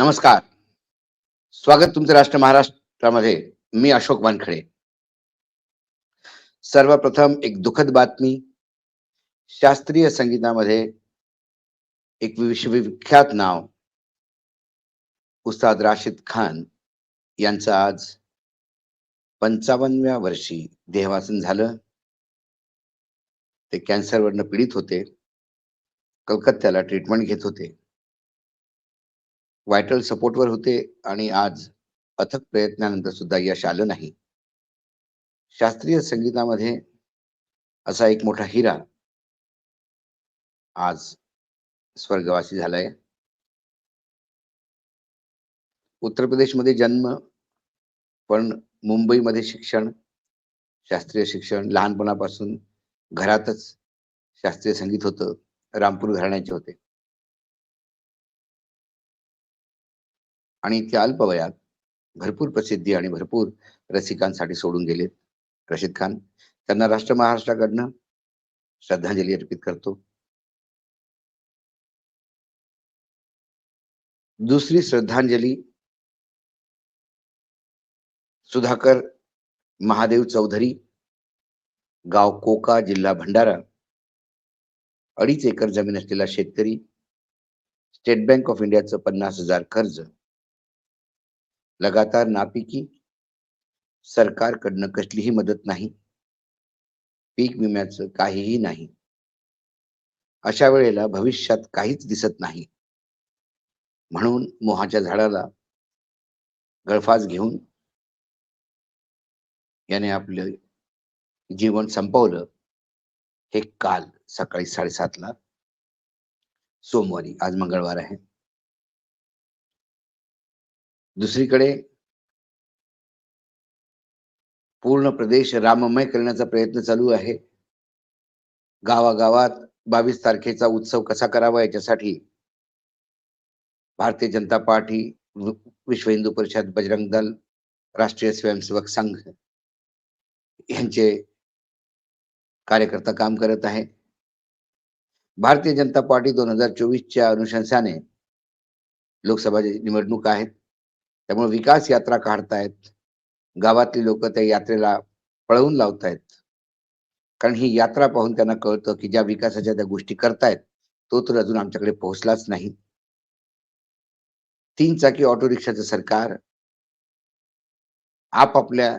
नमस्कार. स्वागत तुमचं राष्ट्र महाराष्ट्रामध्ये. मी अशोक वानखडे. सर्वप्रथम एक दुःखद बातमी. शास्त्रीय संगीतामध्ये एक विश्वविख्यात नाव. उस्ताद राशिद खान यांचं आज पंचावन्नव्या वर्षी देहवासन झालं. ते कॅन्सरवरनं पीडित होते. कलकत्त्याला ट्रीटमेंट घेत होते. व्हायटल सपोर्टवर होते आणि आज अथक प्रयत्नानंतर सुद्धा यश आलं नाही. शास्त्रीय संगीतामध्ये असा एक मोठा हिरा आज स्वर्गवासी झालाय. उत्तर प्रदेशमध्ये जन्म पण मुंबईमध्ये शिक्षण शास्त्रीय शिक्षण लहानपणापासून घरातच शास्त्रीय संगीत होतं रामपूर घराण्याचे होते. आणि इतक्या अल्प वयात भरपूर प्रसिद्धी आणि भरपूर रसिकांसाठी सोडून गेलेत रशीद खान. त्यांना राष्ट्र महाराष्ट्राकडनं श्रद्धांजली अर्पित करतो. दुसरी श्रद्धांजली सुधाकर महादेव चौधरी गाव कोका जिल्हा भंडारा अडीच एकर जमीन असलेला शेतकरी स्टेट बँक ऑफ इंडियाचं पन्नास हजार कर्ज लगातार नापिकी सरकारकडनं कसलीही मदत नाही. पीक विम्याचं काहीही नाही. अशा वेळेला भविष्यात काहीच दिसत नाही. म्हणून मोहाच्या झाडाला गळफास घेऊन याने आपलं जीवन संपवलं. हे काल सकाळी साडेसातला सोमवारी आज मंगळवार आहे. दुसरीकडे पूर्ण प्रदेश राममय करण्याचा प्रयत्न चालू आहे. गावागावात बावीस तारखेचा उत्सव कसा करावा याच्यासाठी भारतीय जनता पार्टी विश्व हिंदू परिषद बजरंग दल राष्ट्रीय स्वयंसेवक संघ यांचे कार्यकर्ता काम करत आहे. भारतीय जनता पार्टी दोन हजार चोवीसच्या अनुशंसाने लोकसभा निवडणूक आहेत. त्यामुळे विकास यात्रा काढतायत. गावातली लोक त्या यात्रेला पळवून लावतायत. कारण ही यात्रा पाहून त्यांना कळतं की ज्या विकासाच्या त्या गोष्टी करतायत तो तर अजून आमच्याकडे पोहोचलाच नाही. तीन चाकी ऑटो रिक्षाचं सरकार आपापल्या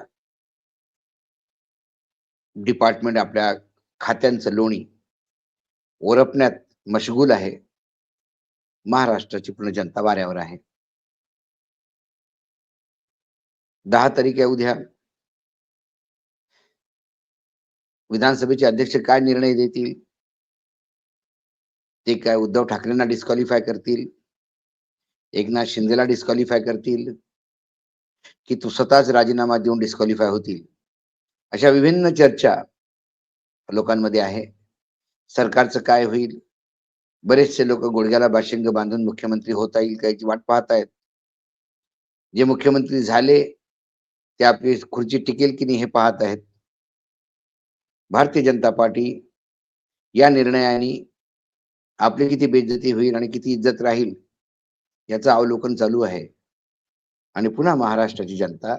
डिपार्टमेंट आपल्या खात्यांचं लोणी ओरपण्यात मशगूल आहे. महाराष्ट्राची पूर्ण जनता वाऱ्यावर आहे. दहा तारीख आहे उद्या. विधानसभेचे अध्यक्ष काय निर्णय देतील? ते काय उद्धव ठाकरेंना डिस्क्वालिफाय करतील? एकनाथ शिंदेला डिस्क्वालिफाय करतील? की तू स्वतःच राजीनामा देऊन डिस्क्वालिफाय होतील? अशा विभिन्न चर्चा लोकांमध्ये आहे. सरकारचं काय होईल? बरेचसे लोक गुडघ्याला बाशिंग बांधून मुख्यमंत्री होता येईल का याची वाट पाहत आहेत जे मुख्यमंत्री झाले ते आपली खुर्ची टिकेल की नाही हे पाहत आहेत. भारतीय जनता पार्टी या निर्णयाने आपली किती बेइज्जती होईल आणि किती इज्जत राहील याचं अवलोकन चालू आहे. आणि पुन्हा महाराष्ट्राची जनता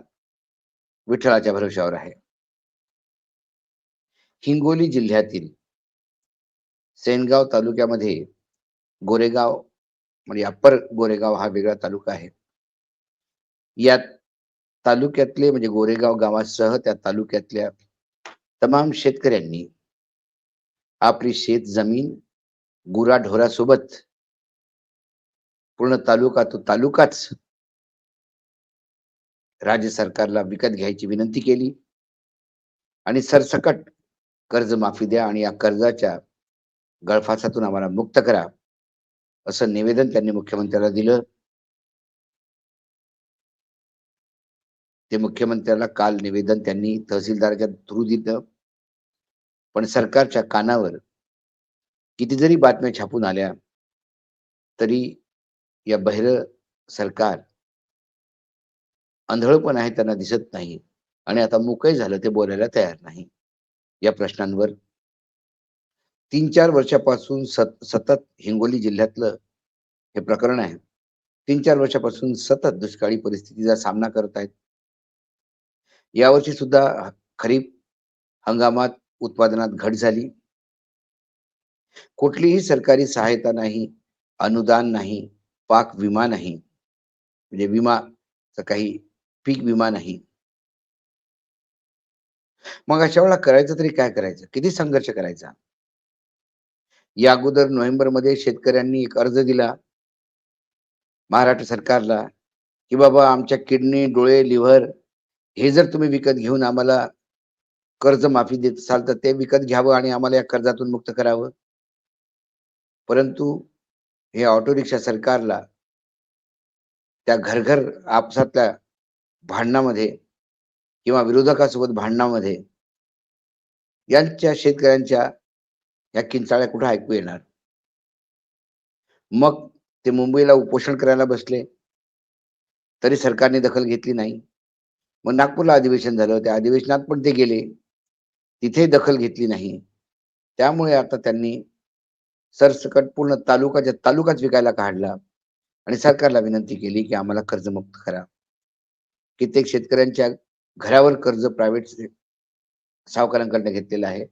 विठ्ठलाच्या भरोशावर आहे. हिंगोली जिल्ह्यातील सेनगाव तालुक्यामध्ये गोरेगाव म्हणजे अप्पर गोरेगाव हा वेगळा तालुका आहे. यात तालुक्यातले म्हणजे गोरेगाव गावासह त्या तालुक्यातल्या तमाम शेतकऱ्यांनी आपली शेत जमीन गुराढोरासोबत पूर्ण तालुका तो तालुकाच राज्य सरकारला विकत घ्यायची विनंती केली. आणि सरसकट कर्ज माफी द्या आणि या कर्जाच्या गळफासातून आम्हाला मुक्त करा असं निवेदन त्यांनी मुख्यमंत्र्याला दिलं. ते मुख्यमंत्र्याला काल निवेदन त्यांनी तहसीलदाराच्या थ्रू दिलं. पण सरकारच्या कानावर किती जरी बातम्या छापून आल्या तरी या बहिर सरकार आंधळ पण आहे त्यांना दिसत नाही. आणि आता मुकय झालं ते बोलायला तयार नाही. या प्रश्नांवर तीन चार वर्षापासून सत सतत हिंगोली जिल्ह्यातलं हे प्रकरण आहे. तीन चार वर्षापासून सतत दुष्काळी परिस्थितीचा सामना करत आहेत यावर्षी सुद्धा खरीप हंगामात उत्पादनात घट झाली. कुठलीही सरकारी सहायता नाही अनुदान नाही पाक विमा नाही. म्हणजे विमाचा काही पीक विमा नाही. मग अशा वेळेला करायचं तरी काय करायचं? किती संघर्ष करायचा? या अगोदर नोव्हेंबरमध्ये शेतकऱ्यांनी एक अर्ज दिला. महाराष्ट्र सरकारला की बाबा आमच्या किडनी डोळे लिव्हर हे जर तुम्ही विकत घेऊन आम्हाला कर्ज माफी देत असाल तर ते विकत घ्यावं आणि आम्हाला या कर्जातून मुक्त करावं. परंतु हे ऑटो रिक्षा सरकारला त्या घरघर आपसातल्या भांडणामध्ये किंवा विरोधकासोबत भांडणामध्ये यांच्या शेतकऱ्यांच्या या किंचाळ्या कुठं ऐकू येणार? मग ते मुंबईला उपोषण करायला बसले. तरी सरकारने दखल घेतली नाही. मग नागपूरला अधिवेशन झालं. त्या अधिवेशनात पण ते गेले. तिथे दखल घेतली नाही. त्यामुळे आता त्यांनी सरसकट पूर्ण तालुकाच्या तालुकाच विकायला काढला आणि सरकारला विनंती केली की आम्हाला कर्जमुक्त करा. कित्येक शेतकऱ्यांच्या घरावर कर्ज प्रायव्हेट सावकारांकडनं घेतलेलं आहे.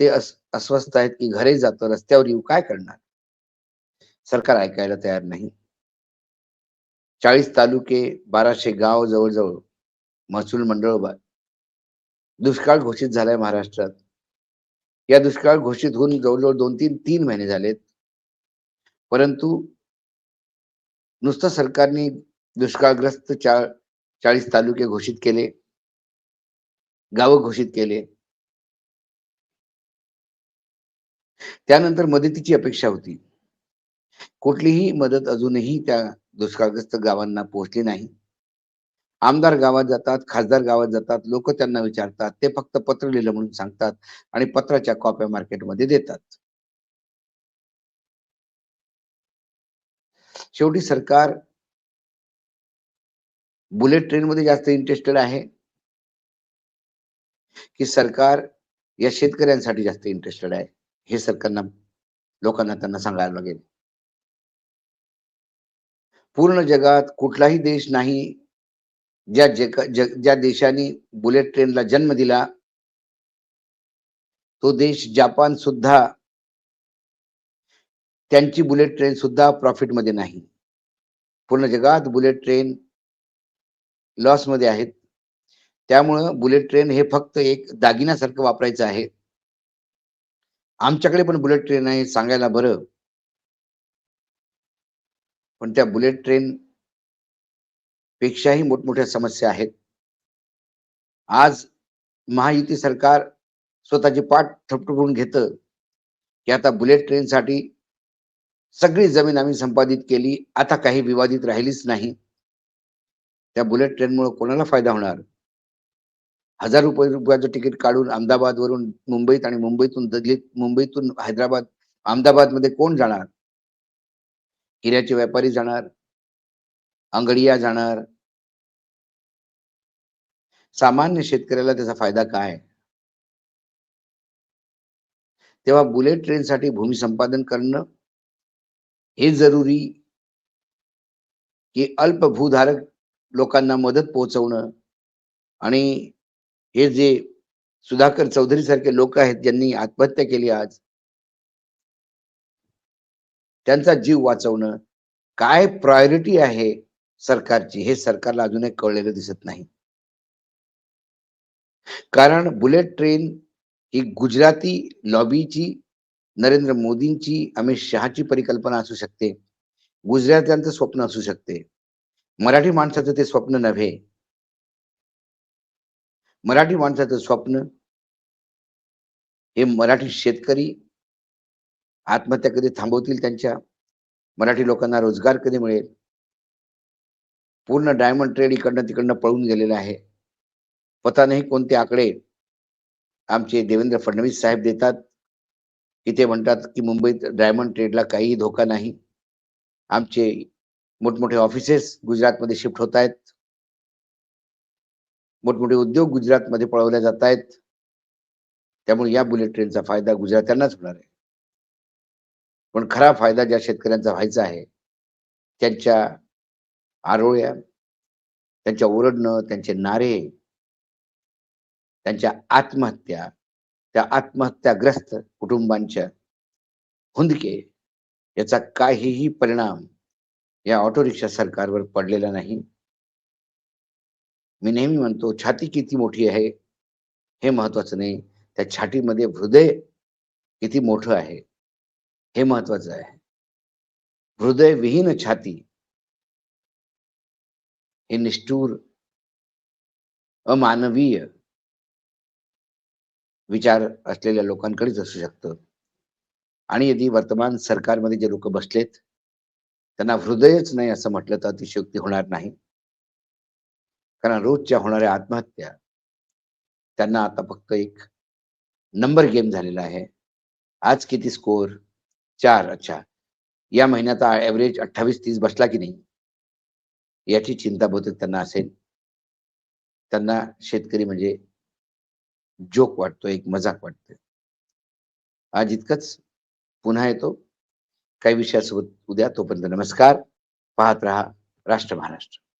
ते अस्वस्थ आहेत की घरे जातं रस्त्यावर येऊ काय करणार? सरकार ऐकायला तयार नाही. चाळीस तालुके बाराशे गाव जवळजवळ महसूल मंडळ दुष्काळ घोषित झालाय महाराष्ट्रात. या दुष्काळ घोषित होऊन जवळजवळ दोन तीन तीन महिने झालेत. परंतु नुसतं सरकारने दुष्काळग्रस्त चा चाळीस तालुके घोषित केले. गावं घोषित केले. त्यानंतर मदतीची अपेक्षा होती. कुठलीही मदत अजूनही त्या दुष्काळग्रस्त गावांना पोहोचली नाही. आमदार गावात जातात खासदार गावात जातात लोक त्यांना विचारतात ते फक्त पत्र लिहिलं म्हणून सांगतात आणि पत्राच्या कॉप्या मार्केटमध्ये देतात. शेवटी सरकार बुलेट ट्रेन मध्ये जास्त इंटरेस्टेड आहे की सरकार या शेतकऱ्यांसाठी जास्त इंटरेस्टेड आहे हे सरकारना लोकांना त्यांना सांगायला लागेल. पूर्ण जगात कुठलाही देश नाही ज्या जग ज्या देशाने बुलेट ट्रेनला जन्म दिला तो देश जापान सुद्धा त्यांची बुलेट ट्रेन सुद्धा प्रॉफिटमध्ये नाही. पूर्ण जगात बुलेट ट्रेन लॉसमध्ये आहेत. त्यामुळं बुलेट ट्रेन हे फक्त एक दागिन्यासारखं वापरायचं आहे. आमच्याकडे पण बुलेट ट्रेन आहे सांगायला बरं. पण त्या बुलेट ट्रेन पेक्षाही मोठमोठ्या समस्या आहेत. आज महायुती सरकार स्वतःची पाठ थपटपून घेत. की आता बुलेट ट्रेनसाठी सगळी जमीन आम्ही संपादित केली आता काही विवादित राहिलीच नाही. त्या बुलेट ट्रेनमुळे कोणाला फायदा होणार? हजार रुपये रुपयाचं तिकीट काढून अहमदाबाद वरून मुंबईत आणि मुंबईतून दिल्लीत मुंबईतून हैदराबाद अहमदाबादमध्ये कोण जाणार? हिऱ्याचे व्यापारी जाणार? अंगडिया जाणार? सामान्य शेतकऱ्याला त्याचा फायदा काय? तेव्हा बुलेट ट्रेनसाठी भूमी संपादन करणं हे जरुरी की अल्प भूधारक लोकांना मदत पोहोचवणं आणि हे जे सुधाकर चौधरी सारखे लोक आहेत ज्यांनी आत्महत्या केली आज त्यांचा जीव वाचवणं काय प्रायोरिटी आहे सरकारची हे सरकारला अजूनही कळलेलं दिसत नाही. कारण बुलेट ट्रेन ही गुजराती लॉबीची नरेंद्र मोदींची अमित शहाची परिकल्पना असू शकते. गुजरात्यांचं स्वप्न असू शकते. मराठी माणसाचं ते स्वप्न नव्हे. मराठी माणसाचं स्वप्न हे मराठी शेतकरी आत्महत्या कधी थांबवतील त्यांच्या? मराठी लोकांना रोजगार कधी मिळेल? पूर्ण डायमंड ट्रेड इकडनं तिकडनं पळून गेलेलं आहे. पता नाही कोणते आकडे आमचे देवेंद्र फडणवीस साहेब देतात? की ते म्हणतात की मुंबईत डायमंड ट्रेडला काहीही धोका नाही. आमचे मोठमोठे ऑफिसेस गुजरातमध्ये शिफ्ट होत आहेत. मोठमोठे उद्योग गुजरातमध्ये पळवले जात आहेत. त्यामुळे या बुलेट ट्रेनचा फायदा गुजरात्यांनाच होणार आहे. पण खरा फायदा ज्या शेतकऱ्यांचा व्हायचा आहे त्यांच्या आरोळ्या त्यांच्या ओरडणं त्यांचे नारे त्यांच्या आत्महत्या त्या आत्महत्याग्रस्त कुटुंबांच्या हुंदके याचा काहीही परिणाम या ऑटो रिक्षा सरकारवर पडलेला नाही. मी नेहमी म्हणतो छाती किती मोठी आहे हे महत्वाचं नाही. त्या छातीमध्ये हृदय किती मोठं आहे हे महत्वाचं आहे. हृदय विहीन छाती हे निष्ठूर अमानवीय विचार असलेल्या लोकांकडेच असू शकतं. आणि यदि वर्तमान सरकारमध्ये जे लोक बसलेत त्यांना हृदयच नाही असं म्हटलं तर अतिशयोक्ती होणार नाही. कारण रोजच्या होणाऱ्या आत्महत्या त्यांना आता फक्त एक नंबर गेम झालेला आहे. आज किती स्कोअर चार. अच्छा. या महिन्यात ॲव्हरेज अठ्ठावीस तीस बसला की नाही? याची चिंता बहुतेक त्यांना असेल. त्यांना शेतकरी म्हणजे जोक वाटतो एक मजाक वाटते आज इतकंच. पुन्हा येतो. काही विषयासोबत उद्या. तोपर्यंत नमस्कार. पाहत रहा राष्ट्र महाराष्ट्र.